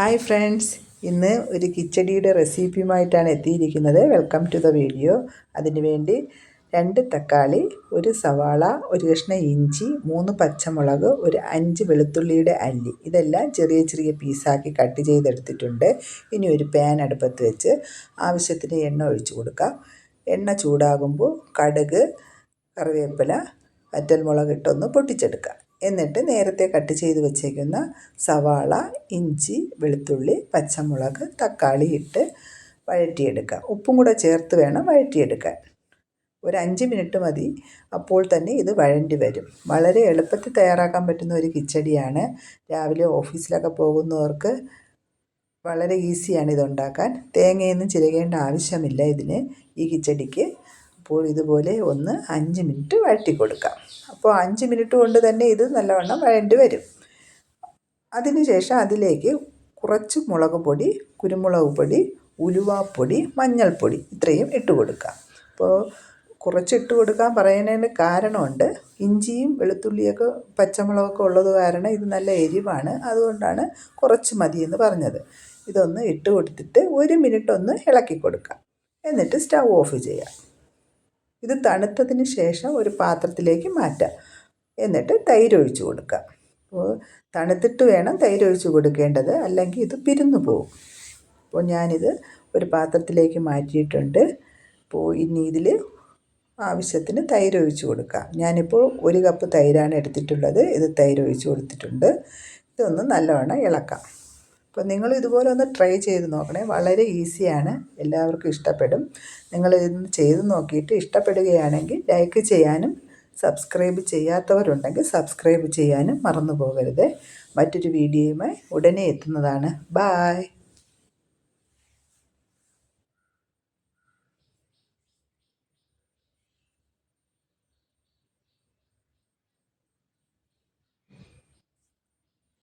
Hi friends ഇന്ന് ഒരു കിച്ചടിയുടെ റെസിപ്പിയുമായിട്ടാണ് എത്തിയിരിക്കുന്നത്. വെൽക്കം ടു ദ വീഡിയോ അതിനുവേണ്ടി രണ്ട് തക്കാളി ഒരു സവാള ഒരു കഷ്ണം ഇഞ്ചി മൂന്ന് പച്ചമുളക് ഒരു അഞ്ച് വെളുത്തുള്ളിയുടെ അല്ലി. ഇതെല്ലാം ചെറിയ ചെറിയ പീസാക്കി കട്ട് ചെയ്തെടുത്തിട്ടുണ്ട്. ഇനി ഒരു പാൻ അടുപ്പത്ത് വെച്ച് ആവശ്യത്തിന് എണ്ണ ഒഴിച്ചു കൊടുക്കാം. എണ്ണ ചൂടാകുമ്പോൾ കടുക് കറിവേപ്പില വറ്റൽമുളക് ഇട്ടൊന്ന് പൊട്ടിച്ചെടുക്കാം. എന്നിട്ട് നേരത്തെ കട്ട് ചെയ്ത് വെച്ചേക്കുന്ന സവാള ഇഞ്ചി വെളുത്തുള്ളി പച്ചമുളക് തക്കാളി ഇട്ട് വഴറ്റിയെടുക്കുക. ഉപ്പും കൂടെ ചേർത്ത് വേണം വഴറ്റിയെടുക്കാൻ. ഒരു അഞ്ച് മിനിറ്റ് മതി. അപ്പോൾ തന്നെ ഇത് വഴണ്ടി വരും. വളരെ എളുപ്പത്തിൽ തയ്യാറാക്കാൻ പറ്റുന്ന ഒരു കിച്ചടിയാണ്. രാവിലെ ഓഫീസിലൊക്കെ പോകുന്നവർക്ക് വളരെ ഈസിയാണ് ഇതുണ്ടാക്കാൻ. തേങ്ങയൊന്നും ചിരകേണ്ട ആവശ്യമില്ല ഇതിന്. ഈ കിച്ചടിക്ക്. അപ്പോൾ ഇതുപോലെ ഒന്ന് അഞ്ച് മിനിറ്റ് വഴറ്റി കൊടുക്കാം. അപ്പോൾ അഞ്ച് മിനിറ്റ് കൊണ്ട് തന്നെ ഇത് നല്ലവണ്ണം വഴണ്ടി വരും. അതിനുശേഷം അതിലേക്ക് കുറച്ച് മുളക് പൊടി കുരുമുളക് പൊടി ഉലുവാപ്പൊടി മഞ്ഞൾപ്പൊടി ഇത്രയും ഇട്ട് കൊടുക്കാം. അപ്പോൾ കുറച്ച് ഇട്ട് കൊടുക്കാൻ പറയുന്നതിന് കാരണമുണ്ട്. ഇഞ്ചിയും വെളുത്തുള്ളിയൊക്കെ പച്ചമുളകൊക്കെ ഉള്ളത് കാരണം ഇത് നല്ല എരിവാണ്. അതുകൊണ്ടാണ് കുറച്ച് മതിയെന്ന് പറഞ്ഞത്. ഇതൊന്ന് ഇട്ട് കൊടുത്തിട്ട് ഒരു മിനിറ്റ് ഒന്ന് ഇളക്കി കൊടുക്കാം. എന്നിട്ട് സ്റ്റൗ ഓഫ് ചെയ്യാം. ഇത് തണുത്തതിന് ശേഷം ഒരു പാത്രത്തിലേക്ക് മാറ്റാം എന്നിട്ട് തൈര് ഒഴിച്ച് കൊടുക്കുക. അപ്പോൾ തണുത്തിട്ട് വേണം തൈര് ഒഴിച്ച് കൊടുക്കേണ്ടത്. അല്ലെങ്കിൽ ഇത് പിരിന്നു പോകും. അപ്പോൾ ഞാനിത് ഒരു പാത്രത്തിലേക്ക് മാറ്റിയിട്ടുണ്ട്. അപ്പോൾ ഇനി ഇതിൽ ആവശ്യത്തിന് തൈര് ഒഴിച്ച് കൊടുക്കാം. ഞാനിപ്പോൾ ഒരു കപ്പ് തൈരാണ് എടുത്തിട്ടുള്ളത്. ഇത് തൈര് ഒഴിച്ച് കൊടുത്തിട്ടുണ്ട്. ഇതൊന്ന് നല്ലവണ്ണം ഇളക്കാം. അപ്പോൾ നിങ്ങൾ ഇതുപോലെ ഒന്ന് ട്രൈ ചെയ്ത് നോക്കണേ. വളരെ ഈസിയാണ് എല്ലാവർക്കും ഇഷ്ടപ്പെടും. നിങ്ങൾ ഇന്ന് ചെയ്ത് നോക്കിയിട്ട് ഇഷ്ടപ്പെടുകയാണെങ്കിൽ ലൈക്ക് ചെയ്യാനും സബ്സ്ക്രൈബ് ചെയ്യാത്തവരുണ്ടെങ്കിൽ സബ്സ്ക്രൈബ് ചെയ്യാനും മറന്നു പോകരുത്. മറ്റൊരു വീഡിയോയുമായി ഉടനെ എത്തുന്നതാണ്. ബായ്